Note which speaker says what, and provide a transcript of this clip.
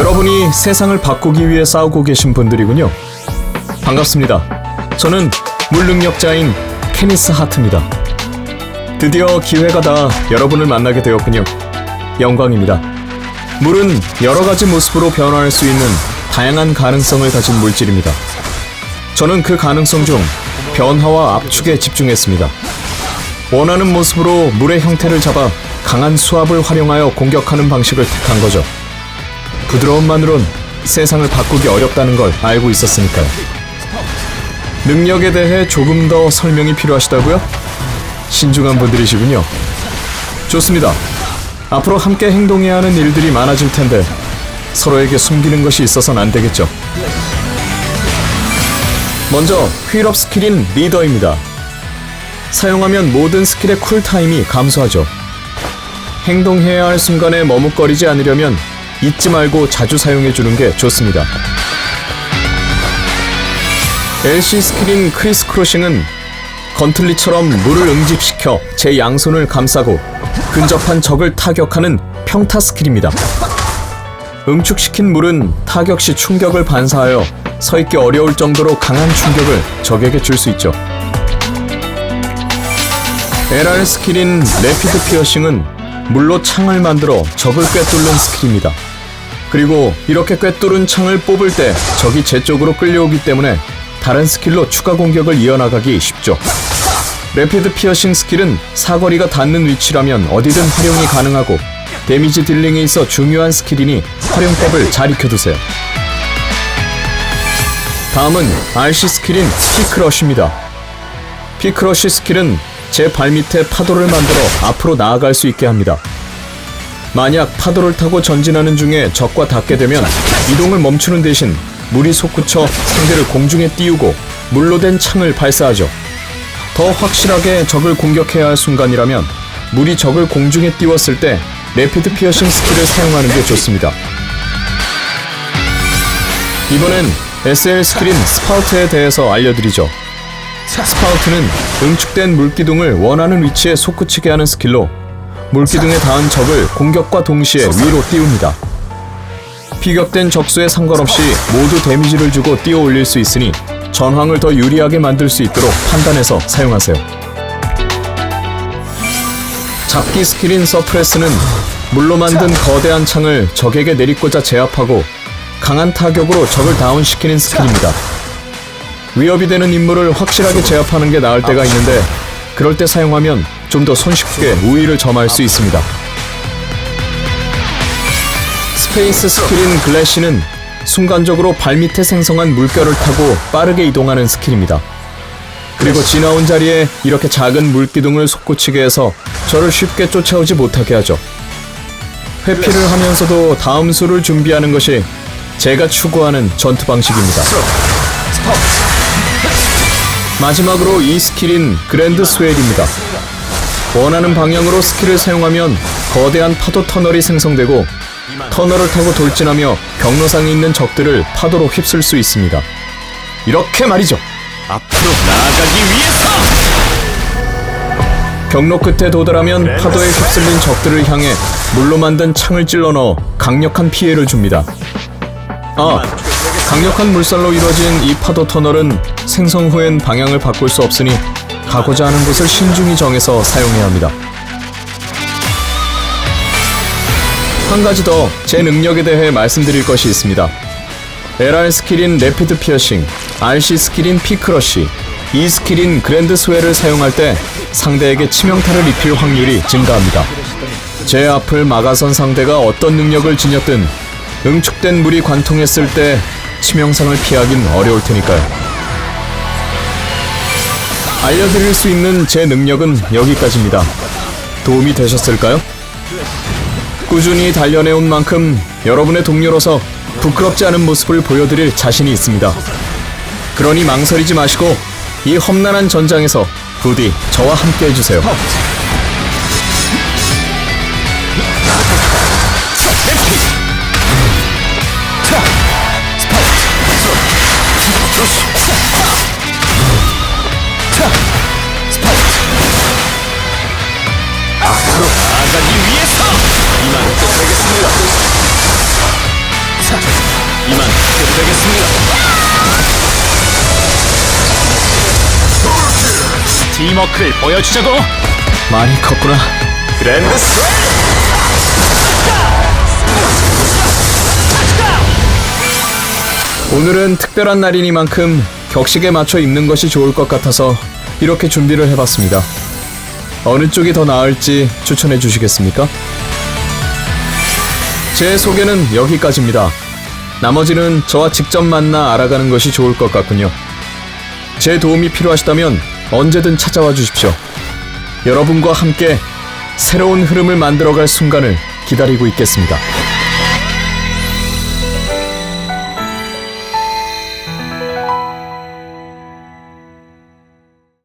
Speaker 1: 여러분이 세상을 바꾸기 위해 싸우고 계신 분들이군요. 반갑습니다. 저는 물능력자인 케니스 하트입니다. 드디어 기회가 다 여러분을 만나게 되었군요. 영광입니다. 물은 여러 가지 모습으로 변화할 수 있는 다양한 가능성을 가진 물질입니다. 저는 그 가능성 중 변화와 압축에 집중했습니다. 원하는 모습으로 물의 형태를 잡아 강한 수압을 활용하여 공격하는 방식을 택한 거죠. 부드러움만으론 세상을 바꾸기 어렵다는 걸 알고 있었으니까요. 능력에 대해 조금 더 설명이 필요하시다고요? 신중한 분들이시군요. 좋습니다. 앞으로 함께 행동해야 하는 일들이 많아질 텐데 서로에게 숨기는 것이 있어선 안 되겠죠. 먼저 휠업 스킬인 리더입니다. 사용하면 모든 스킬의 쿨타임이 감소하죠. 행동해야 할 순간에 머뭇거리지 않으려면 잊지 말고 자주 사용해 주는 게 좋습니다. LC 스킬인 크리스 크로싱은 건틀리처럼 물을 응집시켜 제 양손을 감싸고 근접한 적을 타격하는 평타 스킬입니다. 응축시킨 물은 타격 시 충격을 반사하여 서 있기 어려울 정도로 강한 충격을 적에게 줄 수 있죠. LR 스킬인 레피드 피어싱은 물로 창을 만들어 적을 꿰뚫는 스킬입니다. 그리고 이렇게 꿰뚫은 창을 뽑을 때 적이 제 쪽으로 끌려오기 때문에 다른 스킬로 추가 공격을 이어나가기 쉽죠. 레피드 피어싱 스킬은 사거리가 닿는 위치라면 어디든 활용이 가능하고 데미지 딜링에 있어 중요한 스킬이니 활용법을 잘 익혀두세요. 다음은 RC 스킬인 피크러쉬입니다. 피크러쉬 스킬은 제 발밑에 파도를 만들어 앞으로 나아갈 수 있게 합니다. 만약 파도를 타고 전진하는 중에 적과 닿게 되면 이동을 멈추는 대신 물이 솟구쳐 상대를 공중에 띄우고 물로 된 창을 발사하죠. 더 확실하게 적을 공격해야 할 순간이라면 물이 적을 공중에 띄웠을 때 레피드 피어싱 스킬을 사용하는 게 좋습니다. 이번엔 SL 스킬인 스파우트에 대해서 알려드리죠. 스파우트는 응축된 물기둥을 원하는 위치에 솟구치게 하는 스킬로 물기둥에 닿은 적을 공격과 동시에 위로 띄웁니다. 피격된 적수에 상관없이 모두 데미지를 주고 띄어 올릴 수 있으니 전황을 더 유리하게 만들 수 있도록 판단해서 사용하세요. 잡기 스킬인 서프레스는 물로 만든 거대한 창을 적에게 내리꽂아 제압하고 강한 타격으로 적을 다운시키는 스킬입니다. 위협이 되는 인물을 확실하게 제압하는 게 나을 때가 있는데 그럴 때 사용하면 좀 더 손쉽게 우위를 점할 수 있습니다. 스페이스 스킬인 글래시는 순간적으로 발밑에 생성한 물결을 타고 빠르게 이동하는 스킬입니다. 그리고 지나온 자리에 이렇게 작은 물기둥을 솟구치게 해서 저를 쉽게 쫓아오지 못하게 하죠. 회피를 하면서도 다음 수를 준비하는 것이 제가 추구하는 전투 방식입니다. 마지막으로 이 스킬인 그랜드 스웰입니다. 원하는 방향으로 스킬을 사용하면 거대한 파도 터널이 생성되고 터널을 타고 돌진하며 경로상에 있는 적들을 파도로 휩쓸 수 있습니다. 이렇게 말이죠.
Speaker 2: 앞으로 나아가기 위해서
Speaker 1: 경로 끝에 도달하면 파도에 휩쓸린 적들을 향해 물로 만든 창을 찔러 넣어 강력한 피해를 줍니다. 아, 강력한 물살로 이루어진 이 파도 터널은 생성 후엔 방향을 바꿀 수 없으니 가고자 하는 곳을 신중히 정해서 사용해야 합니다. 한 가지 더 제 능력에 대해 말씀드릴 것이 있습니다. LR 스킬인 레피드 피어싱, RC 스킬인 피크러쉬, E 스킬인 그랜드 스웨를 사용할 때 상대에게 치명타를 입힐 확률이 증가합니다. 제 앞을 막아선 상대가 어떤 능력을 지녔든 응축된 물이 관통했을 때 치명상을 피하긴 어려울 테니까요. 알려드릴 수 있는 제 능력은 여기까지입니다. 도움이 되셨을까요? 꾸준히 단련해온 만큼 여러분의 동료로서 부끄럽지 않은 모습을 보여드릴 자신이 있습니다. 그러니 망설이지 마시고 이 험난한 전장에서 부디 저와 함께 해주세요.
Speaker 2: 끝내겠습니다. 팀워크를 보여주자고.
Speaker 1: 많이 컸구나.
Speaker 2: 그랜드
Speaker 1: 오늘은 특별한 날이니만큼 격식에 맞춰 입는 것이 좋을 것 같아서 이렇게 준비를 해봤습니다. 어느 쪽이 더 나을지 추천해 주시겠습니까? 제 소개는 여기까지입니다. 나머지는 저와 직접 만나 알아가는 것이 좋을 것 같군요. 제 도움이 필요하시다면 언제든 찾아와 주십시오. 여러분과 함께 새로운 흐름을 만들어갈 순간을 기다리고 있겠습니다.